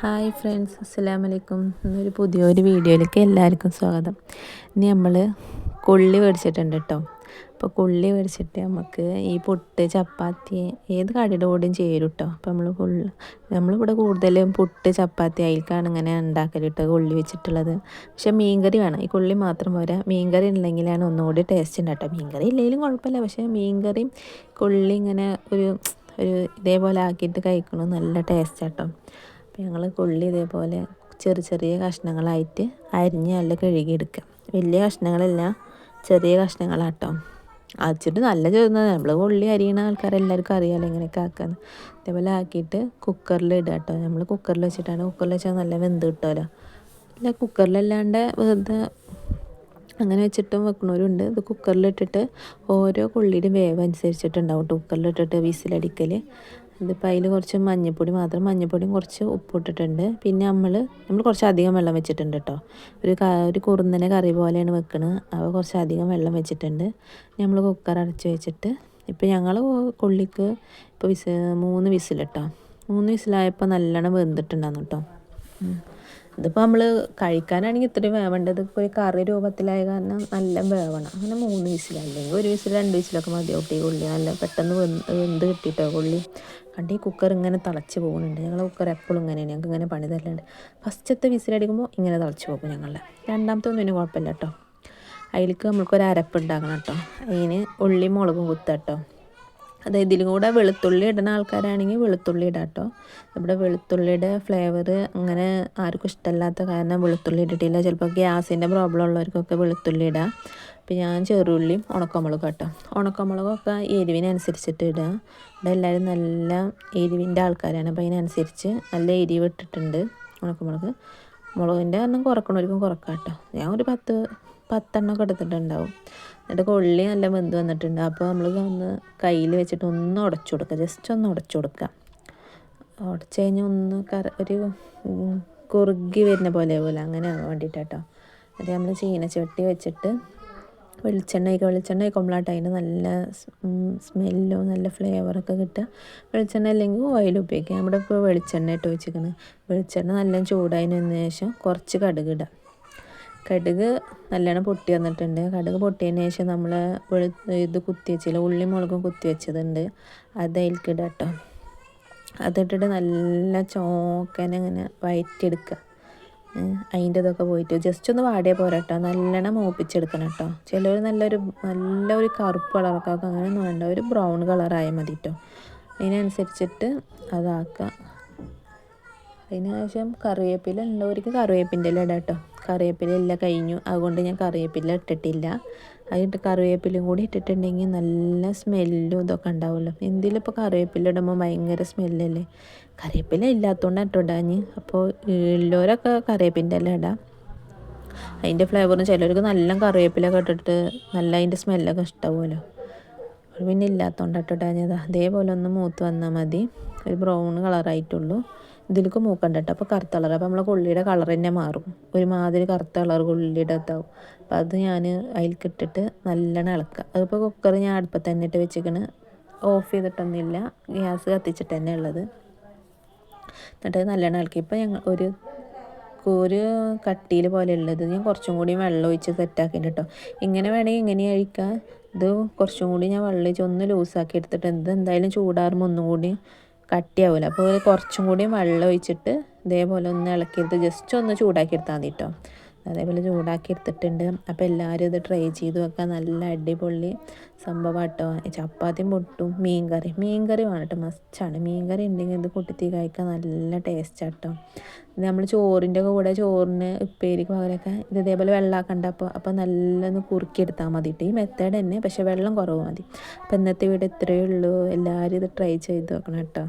Hi friends അസ്സാം വലൈക്കും ഇന്നൊരു പുതിയൊരു വീഡിയോയിലേക്ക് എല്ലാവർക്കും സ്വാഗതം. ഇനി നമ്മൾ കൊള്ളി മേടിച്ചിട്ടുണ്ട് കേട്ടോ. അപ്പോൾ കൊള്ളി മേടിച്ചിട്ട് നമുക്ക് ഈ പുട്ട് ചപ്പാത്തി ഏത് കടയുടെ കൂടെയും ചേരും കേട്ടോ. അപ്പോൾ നമ്മൾ കൊള്ളി നമ്മളിവിടെ കൂടുതലും പുട്ട് ചപ്പാത്തി അതിൽക്കാണ് ഇങ്ങനെ ഉണ്ടാക്കൽ കേട്ടോ കൊള്ളി വെച്ചിട്ടുള്ളത്. പക്ഷേ മീൻകറി വേണം. ഈ കൊള്ളി മാത്രം പോരാ. മീൻകറി ഉണ്ടെങ്കിലാണ് ഒന്നുകൂടി ടേസ്റ്റ് ഉണ്ട് കേട്ടോ. മീൻകറി ഇല്ലെങ്കിലും കുഴപ്പമില്ല. പക്ഷേ മീൻകറിയും കൊള്ളി ഇങ്ങനെ ഒരു ഒരു ഇതേപോലെ ആക്കിയിട്ട് കഴിക്കണം നല്ല ടേസ്റ്റ് കേട്ടോ. ഞങ്ങൾ ഉള്ളി ഇതേപോലെ ചെറിയ ചെറിയ കഷ്ണങ്ങളായിട്ട് അരിഞ്ഞ് നല്ല കഴുകിയെടുക്കുക. വലിയ കഷ്ണങ്ങളല്ല ചെറിയ കഷ്ണങ്ങളാട്ടോ. അച്ചിട്ട് നല്ല ചെറുതാണ്. നമ്മൾ ഉള്ളി അരിയണ ആൾക്കാരെല്ലാവർക്കും അറിയാമല്ലോ ഇങ്ങനെയൊക്കെ ആക്കാന്ന് ഇതേപോലെ ആക്കിയിട്ട് കുക്കറിൽ ഇടുക കേട്ടോ. നമ്മൾ കുക്കറിൽ വെച്ചിട്ടാണ്. കുക്കറിൽ വെച്ചാൽ നല്ല വെന്ത് കിട്ടുമല്ലോ അല്ല കുക്കറിലല്ലാണ്ട് വെറുതെ അങ്ങനെ വെച്ചിട്ടും വെക്കണവരുണ്ട്. ഇത് കുക്കറിലിട്ടിട്ട് ഓരോ കൊള്ളിയുടെ വേവ് അനുസരിച്ചിട്ടുണ്ടാവും കുക്കറിലിട്ടിട്ട് വിസിലടിക്കൽ ഇതിപ്പോൾ അതിൽ കുറച്ച് മഞ്ഞൾപ്പൊടി മാത്രം മഞ്ഞൾപ്പൊടിയും കുറച്ച് ഉപ്പിട്ടിട്ടുണ്ട്. പിന്നെ നമ്മൾ നമ്മൾ കുറച്ച് അധികം വെള്ളം വെച്ചിട്ടുണ്ട് കേട്ടോ. ഒരു ഒരു കുറുന്നനെ കറി പോലെയാണ് വെക്കുന്നത് അപ്പോൾ കുറച്ച് അധികം വെള്ളം വെച്ചിട്ടുണ്ട്. നമ്മൾ കുക്കർ അടച്ച് വെച്ചിട്ട് ഇപ്പോൾ ഞങ്ങൾ കൊള്ളിക്ക് ഇപ്പോൾ വിസ് മൂന്ന് വിസിലിട്ടോ മൂന്ന് വിസിലായപ്പോൾ നല്ലോണം വെന്തിട്ടുണ്ടായിരുന്നു കേട്ടോ. ഇതിപ്പോൾ നമ്മൾ കഴിക്കാനാണെങ്കിൽ ഇത്രയും വേവേണ്ടത് ഇപ്പോൾ ഒരു കറി രൂപത്തിലായ കാരണം നല്ല വേവണം. അങ്ങനെ മൂന്ന് വിസിൽ അല്ലെങ്കിൽ ഒരു വിസിൽ രണ്ട് വിസിലൊക്കെ മതിയാവും ഈ ഉള്ളി നല്ല പെട്ടെന്ന് വെന്ത് കിട്ടിയിട്ടോ ഉള്ളി കണ്ട് ഈ കുക്കർ ഇങ്ങനെ തിളച്ച് പോകുന്നുണ്ട് ഞങ്ങളെ കുക്കർ എപ്പോഴും ഇങ്ങനെയാണ്. ഞങ്ങൾക്ക് ഇങ്ങനെ പണി തരലുണ്ട്. ഫസ്റ്റത്തെ വിസിലടിക്കുമ്പോൾ ഇങ്ങനെ തിളച്ച് പോകും ഞങ്ങളുടെ രണ്ടാമത്തെ ഒന്നും കുഴപ്പമില്ല കേട്ടോ അതിലേക്ക് നമ്മൾക്കൊരു അരപ്പ് ഉണ്ടാക്കണം കേട്ടോ അതിന് ഉള്ളി മുളകും കുത്തട്ടോ അതായത് ഇതിലും കൂടെ വെളുത്തുള്ളി ഇടുന്ന ആൾക്കാരാണെങ്കിൽ വെളുത്തുള്ളി ഇടാം കേട്ടോ. ഇവിടെ വെളുത്തുള്ളിയുടെ ഫ്ലേവർ അങ്ങനെ ആർക്കും ഇഷ്ടമല്ലാത്ത കാരണം വെളുത്തുള്ളി ഇട്ടിട്ടില്ല. ചിലപ്പോൾ ഗ്യാസിന്റെ പ്രോബ്ലം ഉള്ളവർക്കൊക്കെ വെളുത്തുള്ളി ഇടാം. അപ്പം ഞാൻ ചെറുള്ളിയും ഉണക്കമുളകും കേട്ടോ. ഉണക്കമുളകൊക്കെ എരിവിനനുസരിച്ചിട്ട് ഇടുക ഇവിടെ എല്ലാവരും നല്ല എരിവിന്റെ ആൾക്കാരാണ്. അപ്പോൾ അതിനനുസരിച്ച് നല്ല എരിവ് ഇട്ടിട്ടുണ്ട് ഉണക്കമുളക്. മുളകിന്റെ കാരണം കുറക്കണവർക്കും കുറക്കാം കേട്ടോ. ഞാൻ ഒരു പത്ത് പത്തെണ്ണമൊക്കെ എടുത്തിട്ടുണ്ടാവും. എന്നിട്ട് കൊള്ളി നല്ല വെന്ത് വന്നിട്ടുണ്ട്. അപ്പോൾ നമ്മൾ ഒന്ന് കയ്യിൽ വെച്ചിട്ട് ഒന്ന് ഉടച്ചു കൊടുക്കുക ജസ്റ്റ് ഒന്ന് ഉടച്ചു കൊടുക്കുക ഉടച്ചു കഴിഞ്ഞാൽ ഒന്ന് കറ ഒരു കുറുകി വരുന്ന പോലെ പോലെ. അങ്ങനെ വേണ്ടിയിട്ടാട്ടോ അത് നമ്മൾ ചീനച്ചട്ടി വെച്ചിട്ട് വെളിച്ചെണ്ണ ഒഴിക്കുക വെളിച്ചെണ്ണ ഒഴിക്കുമ്പോഴാട്ടോ അതിന് നല്ല സ്മെല്ലും നല്ല ഫ്ലേവറൊക്കെ കിട്ടുക. വെളിച്ചെണ്ണ അല്ലെങ്കിൽ ഓയിൽ ഉപയോഗിക്കുക. നമ്മുടെ ഇപ്പോൾ വെളിച്ചെണ്ണ ഇട്ട് വെച്ചിരിക്കുന്നത് വെളിച്ചെണ്ണ നല്ല ചൂടായതിന് ശേഷം കുറച്ച് കടുക് ഇടുക. കടുക് നല്ലോണം പൊട്ടി വന്നിട്ടുണ്ട്. കടുക് പൊട്ടിയതിന് ശേഷം നമ്മൾ ഇത് കുത്തി വെച്ചില്ല ഉള്ളി മുളകും കുത്തി വെച്ചതുണ്ട്. അത് അതിൽക്കിടുക കേട്ടോ അതിട്ടിട്ട് നല്ല ചോക്കനെ ഇങ്ങനെ വയറ്റിയെടുക്കുക അതിന്റെ ഇതൊക്കെ പോയിട്ട് ജസ്റ്റ് ഒന്ന് വാടിയ പോരാ കേട്ടോ നല്ലോണം മൂപ്പിച്ചെടുക്കണം കേട്ടോ ചിലർ നല്ലൊരു നല്ലൊരു കറുപ്പ് കളറൊക്കെ ആക്കുക അങ്ങനെയൊന്നും വേണ്ട. ഒരു ബ്രൗൺ കളറായാൽ മതി കേട്ടോ അതിനനുസരിച്ചിട്ട് അതാക്കുക അതിന് ശേഷം കറിവേപ്പില ഉള്ളവർക്ക് കറിവേപ്പിന്റെ ഇല ഇടാം കേട്ടോ കറിവേപ്പില എല്ലാം കഴിഞ്ഞു. അതുകൊണ്ട് ഞാൻ കറിവേപ്പില ഇട്ടിട്ടില്ല. അതിട്ട് കറിവേപ്പിലും കൂടി ഇട്ടിട്ടുണ്ടെങ്കിൽ നല്ല സ്മെല്ലും ഇതൊക്കെ ഉണ്ടാവുമല്ലോ. എന്തെങ്കിലും ഇപ്പോൾ കറിവേപ്പില ഇടുമ്പോൾ ഭയങ്കര സ്മെല്ലല്ലേ? കറിവേപ്പില ഇല്ലാത്തതുകൊണ്ട് ഇട്ടിടാഞ്ഞ് അപ്പോൾ ഉള്ളവരൊക്കെ കറിവേപ്പിന്റെ ഇല ഇടാം. അതിന്റെ ഫ്ലേവറും ചിലർക്ക് നല്ല കറിവേപ്പിലൊക്കെ ഇട്ടിട്ട് നല്ല അതിന്റെ സ്മെല്ലൊക്കെ ഇഷ്ടമാവുമല്ലോ പിന്നെ ഇല്ലാത്തതുകൊണ്ട് ഇട്ടിട്ടാഞ്ഞത് അതേപോലെ ഒന്ന് മൂത്ത് വന്നാൽ മതി. ഒരു ബ്രൗൺ കളറായിട്ടുള്ളൂ ഇതിലേക്ക് മൂക്കണ്ട കേട്ടോ അപ്പോൾ കറുത്ത കളർ അപ്പോൾ നമ്മളെ കൊള്ളിയുടെ കളർ തന്നെ മാറും. ഒരുമാതിരി കറുത്ത കളർ കൊള്ളിയുടെ ഇതാവും. അപ്പോൾ അത് ഞാൻ അതിലേക്ക് ഇട്ടിട്ട് നല്ലോണം ഇളക്കുക. അതിപ്പോൾ കുക്കർ ഞാൻ അടുപ്പത്ത് തന്നെ ഇട്ട് വെച്ചേക്കണ് ഓഫ് ചെയ്തിട്ടൊന്നുമില്ല. ഗ്യാസ് കത്തിച്ചിട്ട് തന്നെ ഉള്ളത്. എന്നിട്ട് നല്ലോണം ഇളക്കി. ഇപ്പോൾ ഞങ്ങൾ ഒരു ഒരു കട്ടിയിൽ പോലെ ഉള്ളത്. ഞാൻ കുറച്ചും കൂടി വെള്ളം ഒഴിച്ച് സെറ്റാക്കിയിട്ട് കേട്ടോ ഇങ്ങനെ വേണമെങ്കിൽ ഇങ്ങനെ കഴിക്കാം ഇത് കുറച്ചും കൂടി ഞാൻ വെള്ളം ഒഴിച്ച് ഒന്ന് ലൂസാക്കി എടുത്തിട്ട് എന്ത് എന്തായാലും ചൂടാറുമ്പോൾ ഒന്നും കൂടി കട്ടിയാവില്ല അപ്പോൾ കുറച്ചും കൂടി വെള്ളം ഒഴിച്ചിട്ട് ഇതേപോലെ ഒന്ന് ഇളക്കിയെടുത്ത് ജസ്റ്റ് ഒന്ന് ചൂടാക്കി എടുത്താൽ മതി കേട്ടോ അതേപോലെ ചൂടാക്കി എടുത്തിട്ടുണ്ട്. അപ്പോൾ എല്ലാവരും ഇത് ട്രൈ ചെയ്ത് വെക്കാൻ നല്ല അടിപൊളി സംഭവം കേട്ടോ മീൻ കറി മീൻ കറി വേണം മസ്റ്റാണ് മീൻ കറി ഉണ്ടെങ്കിൽ ഇത് പൊട്ടിത്തി കഴിക്കാൻ നല്ല ടേസ്റ്റ് കേട്ടോ ഇത് നമ്മൾ ചോറിന്റെ കൂടെ ചോറിന് ഉപ്പേരിക്ക് പകരമൊക്കെ ഇത് ഇതേപോലെ വെള്ളമാക്കണ്ട അപ്പോൾ അപ്പോൾ നല്ലൊന്ന് കുറുക്കിയെടുത്താൽ മതി ഈ മെത്തേഡ് തന്നെ. പക്ഷേ വെള്ളം കുറവ് മതി. അപ്പോൾ ഇന്നത്തെ വീട് ഇത്രയേ ഉള്ളൂ. എല്ലാവരും ഇത് ട്രൈ ചെയ്ത് നോക്കണം കേട്ടോ